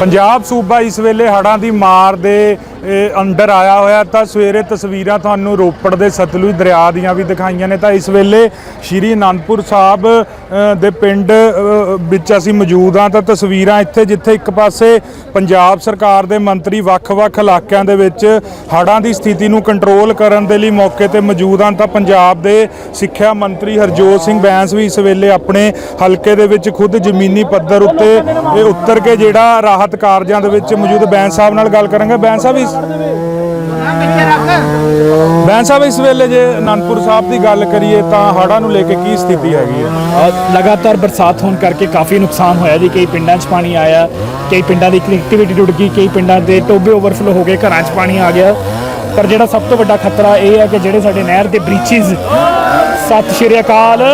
ਪੰਜਾਬ ਸੂਬਾ ਇਸ ਵੇਲੇ ਹੜ੍ਹਾਂ ਦੀ ਮਾਰ ਦੇ ਇਹ, ਅੰਡਰ ਆਇਆ ਹੋਇਆ ਤਾਂ ਸਵੇਰੇ ਤਸਵੀਰਾਂ ਤੁਹਾਨੂੰ ਰੋਪੜ ਦੇ ਸਤਲੁਜ ਦਰਿਆ ਦੀਆਂ ਵੀ ਦਿਖਾਈਆਂ ਨੇ। ਤਾਂ ਇਸ ਵੇਲੇ ਸ਼੍ਰੀ ਅਨੰਦਪੁਰ ਸਾਹਿਬ ਦੇ ਪਿੰਡ ਵਿੱਚ ਅਸੀਂ ਮੌਜੂਦ ਹਾਂ। ਤਾਂ ਤਸਵੀਰਾਂ ਇੱਥੇ ਜਿੱਥੇ ਇੱਕ ਪਾਸੇ ਪੰਜਾਬ ਸਰਕਾਰ ਦੇ ਮੰਤਰੀ ਵੱਖ-ਵੱਖ ਇਲਾਕਿਆਂ ਦੇ ਵਿੱਚ ਹੜ੍ਹਾਂ ਦੀ ਸਥਿਤੀ ਨੂੰ ਕੰਟਰੋਲ ਕਰਨ ਦੇ ਲਈ ਮੌਕੇ ਤੇ ਮੌਜੂਦ ਹਨ। ਤਾਂ ਪੰਜਾਬ ਦੇ ਸਿੱਖਿਆ ਮੰਤਰੀ ਹਰਜੋਤ ਸਿੰਘ ਬੈਂਸ ਵੀ ਇਸ ਵੇਲੇ ਆਪਣੇ ਹਲਕੇ ਦੇ ਵਿੱਚ ਖੁਦ ਜ਼ਮੀਨੀ ਪੱਧਰ ਉੱਤੇ ਇਹ ਉੱਤਰ ਕੇ ਜਿਹੜਾ ਰਾਹਤ ਕਾਰਜਾਂ ਦੇ ਵਿੱਚ ਮੌਜੂਦ। ਬੈਂਸ ਸਾਹਿਬ ਨਾਲ ਗੱਲ ਕਰਾਂਗੇ। ਬੈਂਸ ਸਾਹਿਬ ਇਸ ਬੈਂਸ ਸਾਹਿਬ ਇਸ ਵੇਲੇ ਜੇ ਅਨੰਦਪੁਰ ਸਾਹਿਬ ਦੀ ਗੱਲ ਕਰੀਏ ਤਾਂ ਹੜ੍ਹਾਂ ਨੂੰ ਲੈ ਕੇ ਕੀ ਸਥਿਤੀ ਹੈਗੀ ਹੈ? ਅ, ਲਗਾਤਾਰ ਬਰਸਾਤ ਹੋਣ ਕਰਕੇ ਕਾਫੀ ਨੁਕਸਾਨ ਹੋਇਆ ਜੀ। ਕਈ ਪਿੰਡਾਂ 'ਚ ਪਾਣੀ ਆਇਆ ਕਈ ਪਿੰਡਾਂ ਦੀ ਕਨੈਕਟੀਵਿਟੀ ਟੁੱਟ ਗਈ ਕਈ ਪਿੰਡਾਂ ਦੇ ਟੋਬੇ ਓਵਰਫਲੋ ਹੋ ਗਏ ਘਰਾਂ 'ਚ ਪਾਣੀ ਆ ਗਿਆ। ਪਰ ਜਿਹੜਾ ਸਭ ਤੋਂ ਵੱਡਾ ਖਤਰਾ ਇਹ ਹੈ ਕਿ ਜਿਹੜੇ ਸਾਡੇ ਨਹਿਰ ਦੇ ਬ੍ਰੀਚਿਸ ਸਤਿ ਸ਼੍ਰੀ ਅਕਾਲ।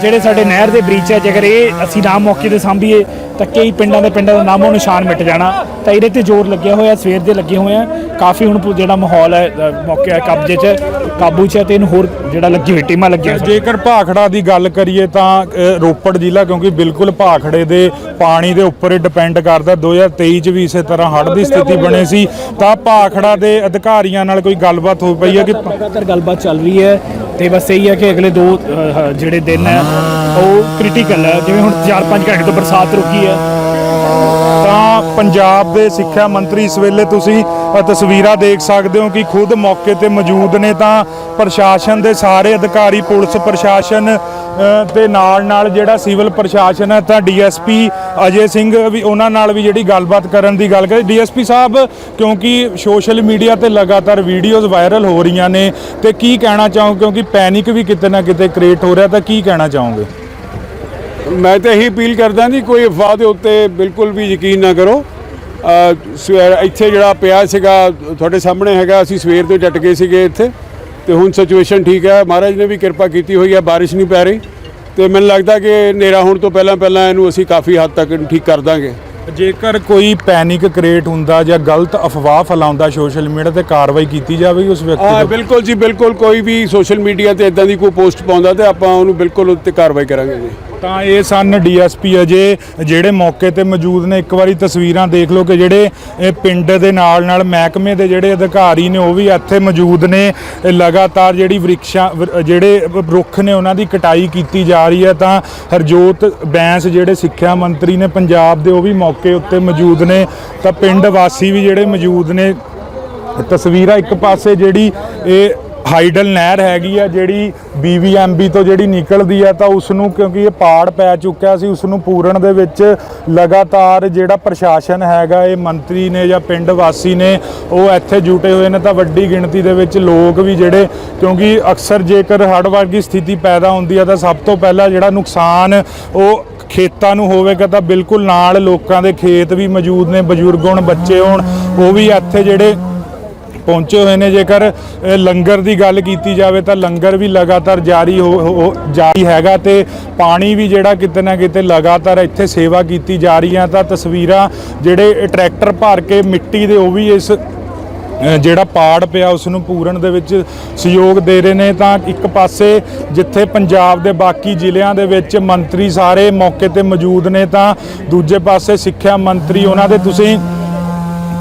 ਜਿਹੜੇ ਸਾਡੇ ਨਹਿਰ ਦੇ ਬ੍ਰੀਚ ਹੈ ਜੇਕਰ ਇਹ ਅਸੀਂ ਨਾ ਮੌਕੇ ਤੇ ਸਾਂਭੀਏ ਤਾਂ ਕਈ ਪਿੰਡਾਂ ਦੇ ਪਿੰਡਾਂ ਦਾ ਨਾਮੋ ਨਿਸ਼ਾਨ ਮਿਟ ਜਾਣਾ। ਤਾਂ ਇਹਦੇ ਤੇ ਜ਼ੋਰ ਲੱਗਿਆ ਹੋਇਆ ਸਵੇਰ ਦੇ ਲੱਗੇ ਹੋਏ ਆ। ਕਾਫੀ ਹੁਣ ਜਿਹੜਾ ਮਾਹੌਲ ਹੈ ਮੌਕੇ ਕਬਜ਼ੇ 'ਚ ਕਾਬੂ 'ਚ ਤੇ ਇਹਨੂੰ ਹੋਰ ਜਿਹੜਾ ਲੱਗੀ ਹੋਈ ਟੀਮਾਂ ਲੱਗੀਆਂ। ਜੇਕਰ ਭਾਖੜਾ ਦੀ ਗੱਲ ਕਰੀਏ ਤਾਂ ਰੋਪੜ ਜ਼ਿਲ੍ਹਾ ਕਿਉਂਕਿ ਬਿਲਕੁਲ ਭਾਖੜੇ ਦੇ ਪਾਣੀ ਦੇ ਉੱਪਰ ਹੀ ਡਿਪੈਂਡ ਕਰਦਾ। 2023 ਚ ਵੀ ਇਸੇ ਤਰ੍ਹਾਂ ਹੜ੍ਹ ਦੀ ਸਥਿਤੀ ਬਣੀ ਸੀ। ਤਾਂ ਭਾਖੜਾ ਦੇ ਅਧਿਕਾਰੀਆਂ ਨਾਲ ਕੋਈ ਗੱਲਬਾਤ ਹੋ ਪਈ ਹੈ ਕਿ ਲਗਾਤਾਰ ਗੱਲਬਾਤ ਚੱਲ ਰਹੀ ਹੈ। ਤੇ ਬਸ ਇਹੀ ਹੈ ਕਿ ਅਗਲੇ ਦੋ ਅਹ, ਜਿਹੜੇ ਦਿਨ ਹੈ ਉਹ ਕ੍ਰਿਟੀਕਲ ਹੈ। ਜਿਵੇਂ ਹੁਣ 4-5 ਘੰਟੇ ਤੋਂ ਬਰਸਾਤ ਰੁਕੀ ਹੈ। ਤਾਂ ਪੰਜਾਬ ਦੇ ਸਿੱਖਿਆ ਮੰਤਰੀ ਇਸ ਵੇਲੇ ਤੁਸੀਂ ਤਸਵੀਰਾਂ ਦੇਖ ਸਕਦੇ ਹੋ ਕਿ ਖੁਦ ਮੌਕੇ ਤੇ ਮੌਜੂਦ ਨੇ ਤਾਂ ਪ੍ਰਸ਼ਾਸਨ ਦੇ ਸਾਰੇ ਅਧਿਕਾਰੀ ਪੁਲਿਸ ਪ੍ਰਸ਼ਾਸਨ ਅ, ਦੇ ਨਾਲ ਨਾਲ ਜਿਹੜਾ ਸਿਵਲ ਪ੍ਰਸ਼ਾਸਨ ਹੈ ਤਾਂ ਡੀਐਸਪੀ ਅਜੇ ਸਿੰਘ ਵੀ ਉਹਨਾਂ ਨਾਲ ਵੀ ਜਿਹੜੀ ਗੱਲਬਾਤ ਕਰਨ ਦੀ ਗੱਲ ਕਰੀ। ਡੀਐਸਪੀ ਸਾਹਿਬ ਕਿਉਂਕਿ ਸੋਸ਼ਲ ਮੀਡੀਆ ਤੇ ਲਗਾਤਾਰ ਵੀਡੀਓਜ਼ ਵਾਇਰਲ ਹੋ ਰਹੀਆਂ ਨੇ ਤੇ ਕੀ ਕਹਿਣਾ ਚਾਹੋ? ਕਿਉਂਕਿ ਪੈਨਿਕ ਵੀ ਕਿਤੇ ਨਾ ਕਿਤੇ ਕ੍ਰੀਏਟ ਹੋ ਰਿਹਾ ਤਾਂ ਕੀ ਕਹਿਣਾ ਚਾਹੋਗੇ? ਮੈਂ ਤਾਂ ਇਹੀ ਅਪੀਲ ਕਰਦਾ ਜੀ ਕੋਈ ਅਫਵਾਹ ਦੇ ਉੱਤੇ ਬਿਲਕੁਲ ਵੀ ਯਕੀਨ ਨਾ ਕਰੋ। ਇੱਥੇ ਜਿਹੜਾ ਪਿਆ ਸੀਗਾ ਤੁਹਾਡੇ ਸਾਹਮਣੇ ਹੈਗਾ ਅਸੀਂ ਸਵੇਰ ਤੋਂ ਡਟ ਗਏ ਸੀਗੇ ਇੱਥੇ। ਤੇ ਹੁਣ ਸਿਚੁਏਸ਼ਨ ਠੀਕ ਹੈ। ਮਹਾਰਾਜ ਨੇ ਵੀ ਕਿਰਪਾ ਕੀਤੀ ਹੋਈ ਹੈ ਬਾਰਿਸ਼ ਨਹੀਂ ਪੈ ਰਹੀ। ਤੇ ਮੈਨੂੰ ਲੱਗਦਾ ਕਿ ਹਨੇਰਾ ਹੋਣ ਤੋਂ ਪਹਿਲਾਂ ਪਹਿਲਾਂ ਇਹਨੂੰ ਅਸੀਂ ਕਾਫੀ ਹੱਦ ਤੱਕ ਠੀਕ ਕਰ ਦਾਂਗੇ। ਜੇਕਰ ਕੋਈ ਪੈਨਿਕ ਕ੍ਰੀਏਟ ਹੁੰਦਾ ਜਾਂ ਗਲਤ ਅਫਵਾਹ ਫੈਲਾਉਂਦਾ ਸੋਸ਼ਲ ਮੀਡੀਆ ਤੇ ਕਾਰਵਾਈ ਕੀਤੀ ਜਾਵੇਗੀ ਉਸ ਵਿਅਕਤੀ ਹਾਂ ਬਿਲਕੁਲ ਜੀ ਬਿਲਕੁਲ। ਕੋਈ ਵੀ ਸੋਸ਼ਲ ਮੀਡੀਆ ਤੇ ਇਦਾਂ ਦੀ ਕੋਈ ਪੋਸਟ ਪਾਉਂਦਾ ਤੇ ਆਪਾਂ ਉਹਨੂੰ ਬਿਲਕੁਲ ਉੱਤੇ ਕਾਰਵਾਈ ਕਰਾਂਗੇ ਜੀ। ਤਾਂ ਇਹ ਸਨ ਡੀਐਸਪੀ ਅਜੇ, ਜਿਹੜੇ ਮੌਕੇ ਤੇ ਮੌਜੂਦ ਨੇ। ਇੱਕ ਵਾਰੀ ਤਸਵੀਰਾਂ ਦੇਖ ਲਓ ਕਿ ਜਿਹੜੇ ਇਹ ਪਿੰਡ ਦੇ ਨਾਲ ਨਾਲ ਮਹਿਕਮੇ ਦੇ ਜਿਹੜੇ ਅਧਿਕਾਰੀ ਨੇ, ਉਹ ਵੀ ਇੱਥੇ ਮੌਜੂਦ ਨੇ। ਲਗਾਤਾਰ ਜਿਹੜੀ ਵ੍ਰਿਕਸ਼ਾਂ ਜਿਹੜੇ ਰੁੱਖ ਨੇ, ਉਹਨਾਂ ਦੀ ਕਟਾਈ ਕੀਤੀ ਜਾ ਰਹੀ ਹੈ। ਤਾਂ ਹਰਜੋਤ ਬੈਂਸ, ਜਿਹੜੇ ਸਿੱਖਿਆ ਮੰਤਰੀ ਨੇ ਪੰਜਾਬ ਦੇ, ਉਹ ਵੀ ਮੌਕੇ ਉੱਤੇ ਮੌਜੂਦ ਨੇ। ਤਾਂ ਪਿੰਡ ਵਾਸੀ ਵੀ ਜਿਹੜੇ ਮੌਜੂਦ ਨੇ। ਤਸਵੀਰਾਂ ਇੱਕ ਪਾਸੇ ਜਿਹੜੀ ਇਹ ਹਾਈਡਲ ਨਹਿਰ ਹੈਗੀ ਆ ਜਿਹੜੀ ਬੀਵੀਐਮਬੀ ਤੋਂ ਜਿਹੜੀ ਨਿਕਲਦੀ ਆ ਤਾਂ ਉਸ ਨੂੰ ਕਿਉਂਕਿ ਇਹ ਪਾੜ ਪੈ ਚੁੱਕਿਆ ਸੀ ਉਸ ਨੂੰ ਪੂਰਨ ਦੇ ਵਿੱਚ ਲਗਾਤਾਰ ਜਿਹੜਾ ਪ੍ਰਸ਼ਾਸਨ ਹੈਗਾ, ਇਹ ਮੰਤਰੀ ਨੇ ਜਾਂ ਪਿੰਡ ਵਾਸੀ ਨੇ, ਉਹ ਇੱਥੇ ਜੁਟੇ ਹੋਏ ਨੇ ਤਾਂ ਵੱਡੀ ਗਿਣਤੀ ਦੇ ਵਿੱਚ ਲੋਕ ਵੀ ਜਿਹੜੇ ਕਿਉਂਕਿ ਅਕਸਰ ਜੇਕਰ ਹੜ੍ਹ ਵਰਗੀ ਸਥਿਤੀ ਪੈਦਾ ਹੁੰਦੀ ਆ ਤਾਂ ਸਭ ਤੋਂ ਪਹਿਲਾਂ ਜਿਹੜਾ ਨੁਕਸਾਨ ਉਹ ਖੇਤਾਂ ਨੂੰ ਹੋਵੇਗਾ ਤਾਂ ਬਿਲਕੁਲ ਨਾਲ ਲੋਕਾਂ ਦੇ ਖੇਤ ਵੀ ਮੌਜੂਦ ਨੇ, ਬਜ਼ੁਰਗ ਹੋਣ, ਬੱਚੇ ਹੋਣ, ਉਹ ਵੀ ਇੱਥੇ ਜਿਹੜੇ ਪਹੁੰਚੇ ਹੋਏ ਨੇ। ਜੇਕਰ ਲੰਗਰ ਦੀ ਗੱਲ ਕੀਤੀ ਜਾਵੇ ਤਾਂ ਲੰਗਰ ਵੀ ਲਗਾਤਾਰ ਜਾਰੀ ਹੋ, ਹੋ- ਜਾਰੀ ਹੈਗਾ ਤੇ ਪਾਣੀ ਵੀ ਜਿਹੜਾ ਕਿਤੇ ਨਾ ਕਿਤੇ ਲਗਾਤਾਰ ਇੱਥੇ ਸੇਵਾ ਕੀਤੀ ਜਾ ਰਹੀ ਹੈ ਤਾਂ ਤਸਵੀਰਾਂ ਜਿਹੜੇ ਟਰੈਕਟਰ ਭਰ ਕੇ ਮਿੱਟੀ ਦੇ ਉਹ ਵੀ ਇਸ ਜਿਹੜਾ ਪਾੜ ਪਿਆ ਉਸ ਨੂੰ ਪੂਰਨ ਦੇ ਵਿੱਚ ਸਹਿਯੋਗ ਦੇ ਰਹੇ ਨੇ। ਤਾਂ ਇੱਕ ਪਾਸੇ ਜਿੱਥੇ ਪੰਜਾਬ ਦੇ ਬਾਕੀ ਜ਼ਿਲ੍ਹਿਆਂ ਦੇ ਵਿੱਚ ਮੰਤਰੀ ਸਾਰੇ ਮੌਕੇ ਤੇ ਮੌਜੂਦ ਨੇ ਤਾਂ ਦੂਜੇ ਪਾਸੇ ਸਿੱਖਿਆ ਮੰਤਰੀ ਉਹਨਾਂ ਦੇ। ਤੁਸੀਂ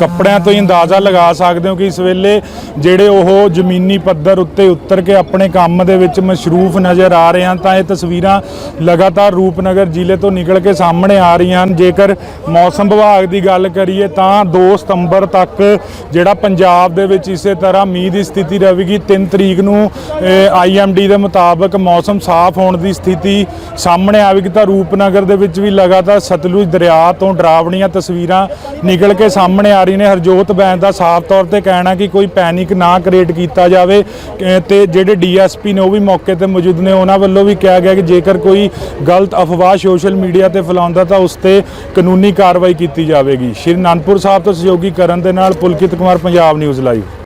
ਕੱਪੜਿਆਂ ਤੋਂ ਹੀ ਅੰਦਾਜ਼ਾ ਲਗਾ ਸਕਦੇ ਹੋ ਕਿ ਇਸ ਵੇਲੇ ਜਿਹੜੇ ਉਹ ਜ਼ਮੀਨੀ ਪੱਧਰ ਉੱਤੇ ਉਤਰ ਕੇ ਆਪਣੇ ਕੰਮ ਦੇ ਵਿੱਚ ਮਸ਼ਰੂਫ ਨਜ਼ਰ ਆ ਰਹੇ ਹਨ, ਤਾਂ ਇਹ ਤਸਵੀਰਾਂ ਲਗਾਤਾਰ ਰੂਪਨਗਰ ਜ਼ਿਲ੍ਹੇ ਤੋਂ ਨਿਕਲ ਕੇ ਸਾਹਮਣੇ ਆ ਰਹੀਆਂ ਹਨ। ਜੇਕਰ ਮੌਸਮ ਵਿਭਾਗ ਦੀ ਗੱਲ ਕਰੀਏ ਤਾਂ 2 ਸਤੰਬਰ ਤੱਕ ਜਿਹੜਾ ਪੰਜਾਬ ਦੇ ਵਿੱਚ ਇਸੇ ਤਰ੍ਹਾਂ ਮੀਂਹ ਦੀ ਸਥਿਤੀ ਰਹੇਗੀ। 3 ਤਰੀਕ ਨੂੰ ਆਈਐਮਡੀ ਦੇ ਮੁਤਾਬਕ ਮੌਸਮ ਸਾਫ਼ ਹੋਣ ਦੀ ਸਥਿਤੀ ਸਾਹਮਣੇ ਆਵੇਗੀ, ਤਾਂ ਰੂਪਨਗਰ ਦੇ ਵਿੱਚ ਵੀ ਲਗਾਤਾਰ ਸਤਲੁਜ ਦਰਿਆ ਤੋਂ ਡਰਾਵਣੀਆਂ ਤਸਵੀਰਾਂ ਨਿਕਲ ਕੇ ਸਾਹਮਣੇ ਆ ਰਹੀ ਨੇ ਹਰਜੋਤ ਬੈਂਸ ਦਾ ਸਾਫ਼ ਤੌਰ ਤੇ ਕਹਿਣਾ ਕਿ ਕੋਈ ਪੈਨਿਕ ਨਾ ਕ੍ਰੀਏਟ ਕੀਤਾ ਜਾਵੇ ਤੇ ਜਿਹੜੇ ਡੀਐਸਪੀ ਨੇ ਉਹ ਵੀ ਮੌਕੇ ਤੇ ਮੌਜੂਦ ਨੇ, ਉਹਨਾਂ ਵੱਲੋਂ ਵੀ ਕਿਹਾ ਗਿਆ ਕਿ ਜੇਕਰ ਕੋਈ ਗਲਤ ਅਫਵਾਹ ਸੋਸ਼ਲ ਮੀਡੀਆ ਤੇ ਫੈਲਾਉਂਦਾ ਤਾਂ ਉਸ ਤੇ ਕਾਨੂੰਨੀ ਕਾਰਵਾਈ ਕੀਤੀ ਜਾਵੇਗੀ। ਸ਼੍ਰੀ ਅਨੰਦਪੁਰ ਸਾਹਿਬ ਤੋਂ ਸਹਿਯੋਗੀ ਕਰਨ ਦੇ ਨਾਲ ਪੁਲਕਿਤ ਕੁਮਾਰ, ਪੰਜਾਬ ਨਿਊਜ਼ ਲਾਈਵ।